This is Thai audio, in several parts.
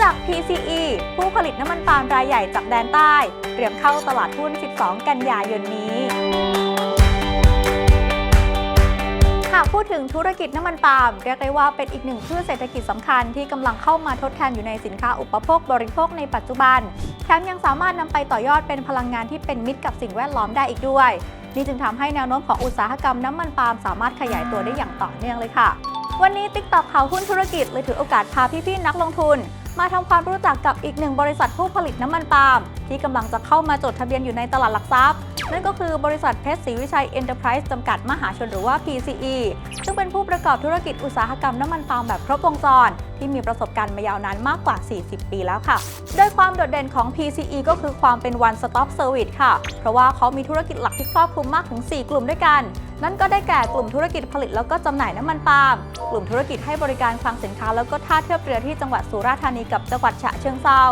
จัก PCE ผู้ผลิตน้ำมันปาล์มรายใหญ่จากแดนใต้ เตรียมเข้าตลาดหุ้น 12 กันยายนนี้หากพูดถึงธุรกิจน้ำมันปาล์มเรียกได้ว่าเป็นอีกหนึ่งพืชเศรษฐกิจสำคัญที่กำลังเข้ามาทดแทนอยู่ในสินค้าอุปโภคบริโภคในปัจจุบัน แถมยังสามารถนำไปต่อยอดเป็นพลังงานที่เป็นมิตรกับสิ่งแวดล้อมได้อีกด้วย นี่จึงทำให้แนวโน้มของอุตสาหกรรมน้ำมันปาล์มสามารถขยายตัวได้อย่างต่อเนื่องเลยค่ะ วันนี้ติ๊กตอกข่าวหุ้นธุรกิจเลยถือโอกาสพาพี่ๆนักลงทุน มาทำความรู้จักกับอีกหนึ่งบริษัทผู้ผลิตน้ำมันปาล์มที่กำลังจะเข้ามาจดทะเบียนอยู่ในตลาดหลักทรัพย์ นั่นก็คือบริษัทเพชรศรีวิชัยเอ็นเตอร์ไพรส์จำกัดมหาชนหรือว่า PCE ซึ่งเป็นผู้ประกอบธุรกิจอุตสาหกรรมน้ำมันปาล์มแบบครบวงจร ที่มีประสบการณ์มายาวนานมากกว่า 40 ปีแล้วค่ะ โดยความโดดเด่นของ PCE ก็คือความเป็น one stop service ค่ะ เพราะว่าเขามีธุรกิจหลักที่ครอบคลุมมากถึง 4 กลุ่มด้วยกัน นั่นก็ได้แก่กลุ่มธุรกิจผลิตแล้วก็จำหน่ายน้ำมันปาล์มกลุ่มธุรกิจให้บริการคลังสินค้า แล้วก็ท่าเทียบเรือที่จังหวัดสุราษฎร์ธานีกับจังหวัดฉะเชิงเทรา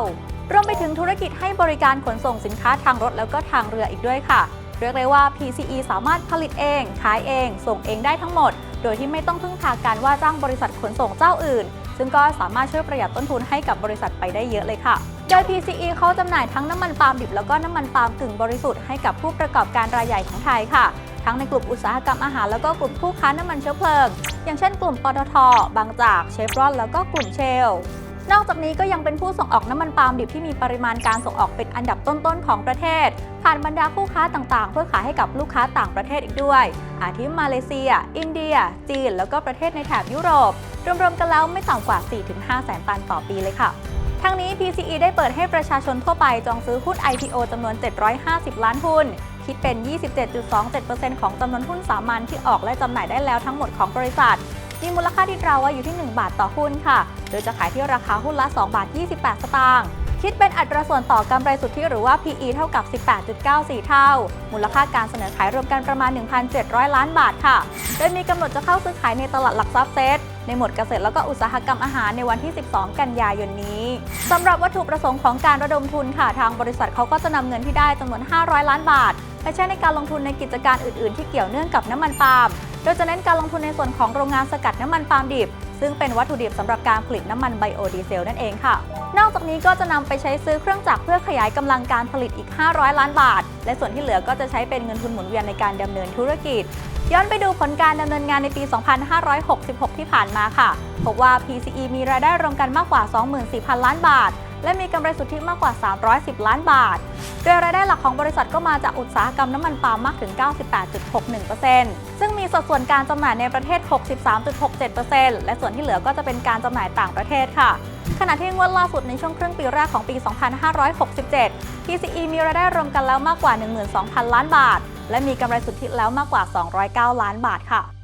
รวมไปถึงธุรกิจให้บริการขนส่งสินค้าทางรถแล้วก็ทางเรืออีกด้วยค่ะเรียกได้ว่า PCE สามารถผลิตเอง ขายเอง ส่งเองได้ทั้งหมด โดยที่ไม่ต้องพึ่งพาการว่าจ้างบริษัทขนส่งเจ้าอื่น ซึ่งก็สามารถช่วยประหยัดต้นทุนให้กับบริษัทไปได้เยอะเลยค่ะ โดย PCE เขาจำหน่ายทั้งน้ำมันปาล์มดิบแล้วก็น้ำมันปาล์มกึ่งบริสุทธิ์ให้กับผู้ประกอบการรายใหญ่ของไทยค่ะ ทั้งในกลุ่มอุตสาหกรรมอาหารแล้วก็กลุ่มผู้ค้าน้ำมันเชื้อเพลิง อย่างเช่นกลุ่มปตท บางจากเชฟรอนแล้วก็กลุ่มเชลนอกจากนี้ก็ยังเป็นผู้ส่งออกน้ำมันปาล์มดิบที่มีปริมาณการส่งออกเป็นอันดับต้นๆของประเทศ ผ่านบรรดาคู่ค้าต่างๆ เพื่อขายให้กับลูกค้าต่างประเทศอีกด้วย อาทิมาเลเซีย อินเดีย จีน แล้วก็ประเทศในแถบยุโรป รวมๆกันแล้วไม่ต่ำกว่า 4-5 แสนตันต่อปีเลยค่ะทั้งนี้ PCE ได้เปิดให้ประชาชนทั่วไปจองซื้อหุ้น IPO จำนวน 750 ล้านหุ้น คิดเป็น 27.27%ของจำนวนหุ้นสามัญที่ออกและจำหน่ายได้แล้วทั้งหมดของบริษัท มีมูลค่าที่ตราไว้อยู่ที่ 1 บาทต่อหุ้นค่ะ โดยจะขายที่ราคาหุ้นละ 2 บาท 28 สตางค์ คิดเป็นอัตราส่วนต่อกำไรสุทธิหรือว่า PE เท่ากับ 18.94 เท่า มูลค่าการเสนอขายรวมกันประมาณ 1,700 ล้านบาทค่ะ โดยมีกำหนดจะเข้าซื้อขายในตลาดหลักทรัพย์เซตในหมวดเกษตรแล้วก็อุตสาหกรรมอาหารในวันที่ 12 กันยายนนี้สำหรับวัตถุประสงค์ของการระดมทุนค่ะ ทางบริษัทเขาก็จะนำเงินที่ได้จำนวน 500 ล้านบาท ไปใช้ในการลงทุนในกิจการอื่น ๆ ที่เกี่ยวเนื่องกับน้ำมันปาล์ม โดยจะเน้นการลงทุนในส่วนของโรงงานสกัดน้ำมันปาล์มดิบ ซึ่งเป็นวัตถุดิบสำหรับการผลิตน้ำมันไบโอดีเซลนั่นเองค่ะ นอกจากนี้ก็จะนำไปใช้ซื้อเครื่องจักรเพื่อขยายกำลังการผลิตอีก 500 ล้านบาท และส่วนที่เหลือก็จะใช้เป็นเงินทุนหมุนเวียนในการดำเนินธุรกิจ ย้อนไปดูผลการดำเนินงานในปี 2566 ที่ผ่านมาค่ะพบว่า PCE มีรายได้รวมกันมากกว่า 24,000 ล้านบาท และมีกำไรสุทธิมากกว่า 310 ล้านบาท โดยรายได้หลักของบริษัทก็มาจากอุตสาหกรรมน้ำมันปาล์มมากถึง 98.61%ซึ่งมีสัดส่วนการจำหน่ายในประเทศ 63.67%และส่วนที่เหลือก็จะเป็นการจำหน่ายต่างประเทศค่ะขณะที่งวดล่าสุดในช่วงครึ่งปีแรกของปี 2567 PCE มีรายได้รวมกันแล้วมากกว่า 12,000 ล้านบาท และมีกำไรสุทธิแล้วมากกว่า 209 ล้านบาทค่ะ